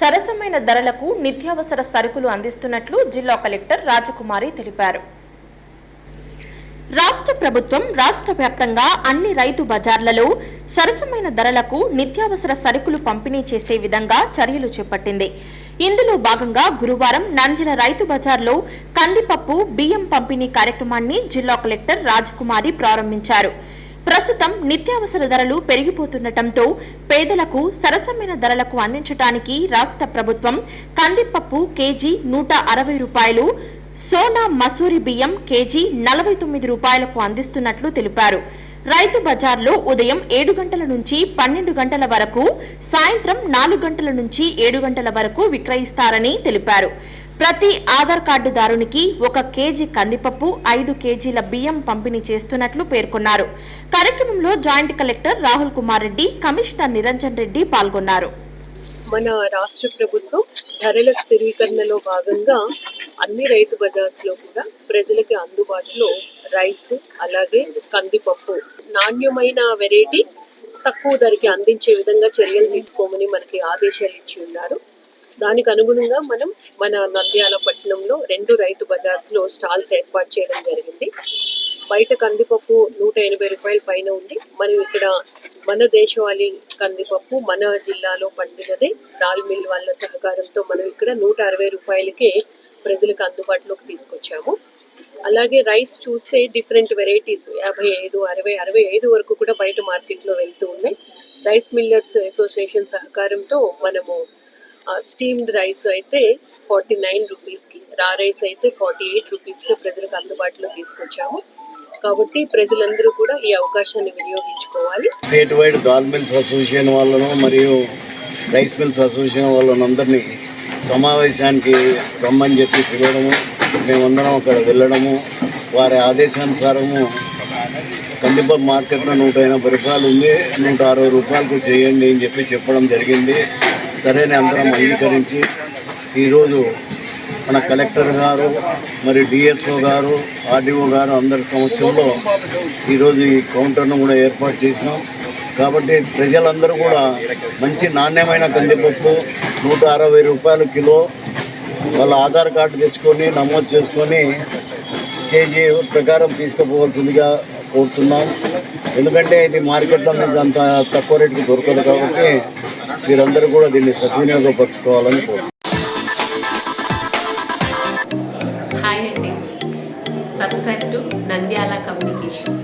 సరసమైన ధరలకు నిత్యావసర సరుకులు అందిస్తున్నట్లు జిల్లా కలెక్టర్ రాజకుమారి తెలిపారు. రాష్ట్ర ప్రభుత్వం రాష్ట్ర వ్యాప్తంగా అన్ని రైతు బజార్లలో సరసమైన ధరలకు నిత్యావసర సరుకులు పంపిణీ చేసే విధంగా చర్యలు చేపట్టింది. ఇందులో భాగంగా గురువారం నంద్యాల రైతు బజార్లో కందిపప్పు బియ్యం పంపిణీ కార్యక్రమాన్ని జిల్లా కలెక్టర్ రాజకుమారి ప్రారంభించారు. ప్రస్తుతం నిత్యావసర ధరలు పెరిగిపోతుండటంతో పేదలకు సరసమైన ధరలకు అందించడానికి రాష్ట్ర ప్రభుత్వం కందిపప్పు కేజీ నూట అరవై రూపాయలు సోనా మసూరి బియ్యం కేజీ నలభై తొమ్మిది రూపాయలకు అందిస్తున్నట్లు తెలిపారు. రైతు బజార్లో ఉదయం ఏడు గంటల నుంచి పన్నెండు గంటల వరకు సాయంత్రం నాలుగు గంటల నుంచి ఏడు గంటల వరకు విక్రయిస్తారని తెలిపారు. ప్రతి ఆధార్ కార్డుదారునికి ఒక కేజీ కందిపప్పు ఐదు కేజీల బియ్యం పంపిణీ చేస్తున్నట్లు పేర్కొన్నారు. కార్యక్రమంలో joint collector Rahul Kumar Reddy commissioner Niranjan Reddy పాల్గొన్నారు. మన రాష్ట్ర ప్రభుత్వం ధరల స్థిరీకరణలో భాగంగా అన్ని రైతు బజార్స్లో కూడా ప్రజలకి అందుబాటులో రైస్ అలాగే కందిపప్పు నాణ్యమైన వెరైటీ తక్కువ ధరకి అందించే విధంగా చర్యలు తీసుకోమని మనకి ఆదేశాలు ఇచ్చి ఉన్నారు. దానికి అనుగుణంగా మనం మన నంద్యాల పట్టణంలో రెండు రైతు బజార్స్లో స్టాల్స్ ఏర్పాటు చేయడం జరిగింది. బయట కందిపప్పు నూట ఎనభై రూపాయల పైన ఉంది. మనం ఇక్కడ మన దేశవాళీ కందిపప్పు మన జిల్లాలో పండినదే దాల్ మిల్ వాళ్ళ సహకారంతో మనం ఇక్కడ నూట అరవై రూపాయలకే ప్రజలకు అందుబాటులోకి తీసుకొచ్చాము. అలాగే రైస్ చూస్తే డిఫరెంట్ వెరైటీస్ యాభై ఐదు అరవై అరవై ఐదు వరకు కూడా బయట మార్కెట్లో వెళ్తూ ఉన్నాయి. రైస్ మిల్లర్స్ అసోసియేషన్ సహకారంతో మనము స్టీమ్డ్ రైస్ అయితే ఫార్టీ నైన్ రూపీస్కి రా రైస్ అయితే ఫార్టీ ఎయిట్ రూపీస్కి ప్రజలకు అందుబాటులో తీసుకొచ్చాము. కాబట్టి ప్రజలందరూ కూడా ఈ అవకాశాన్ని వినియోగించుకోవాలి. State wide dal mills association వాళ్ళను మరియు రైస్ మిల్స్ అసోసియేషన్ వాళ్ళను అందరినీ సమావేశానికి రమ్మని చెప్పి పిలవడము మేమందరం అక్కడ వెళ్ళడము వారి ఆదేశానుసారము కందిపప్పు మార్కెట్లో నూట ఎనభై రూపాయలు ఉంది నూట అరవై రూపాయలకు చేయండి అని చెప్పి చెప్పడం జరిగింది. సరేనే అందరం అంగీకరించి ఈరోజు మన కలెక్టర్ గారు మరి డిఎస్ఓ గారు ఆర్డీఓ గారు అందరి సంవత్సరంలో ఈరోజు ఈ కౌంటర్ను కూడా ఏర్పాటు చేసినాం. కాబట్టి ప్రజలందరూ కూడా మంచి నాణ్యమైన కందిపప్పు నూట అరవై రూపాయలు కిలో వాళ్ళ ఆధార్ కార్డు తెచ్చుకొని నమోదు చేసుకొని కేజీ ప్రకారం తీసుకుపోవాల్సిందిగా కోరుతున్నాం. ఎందుకంటే ఇది మార్కెట్లో మీకు అంత తక్కువ రేటుకి దొరకదు కాబట్టి మీరందరూ కూడా దీన్ని సద్వినియోగపరచుకోవాలని కోరుతున్నాం హాయ్ అండి సబ్స్క్రైబ్ టు నంద్యాల కమ్యూనికేషన్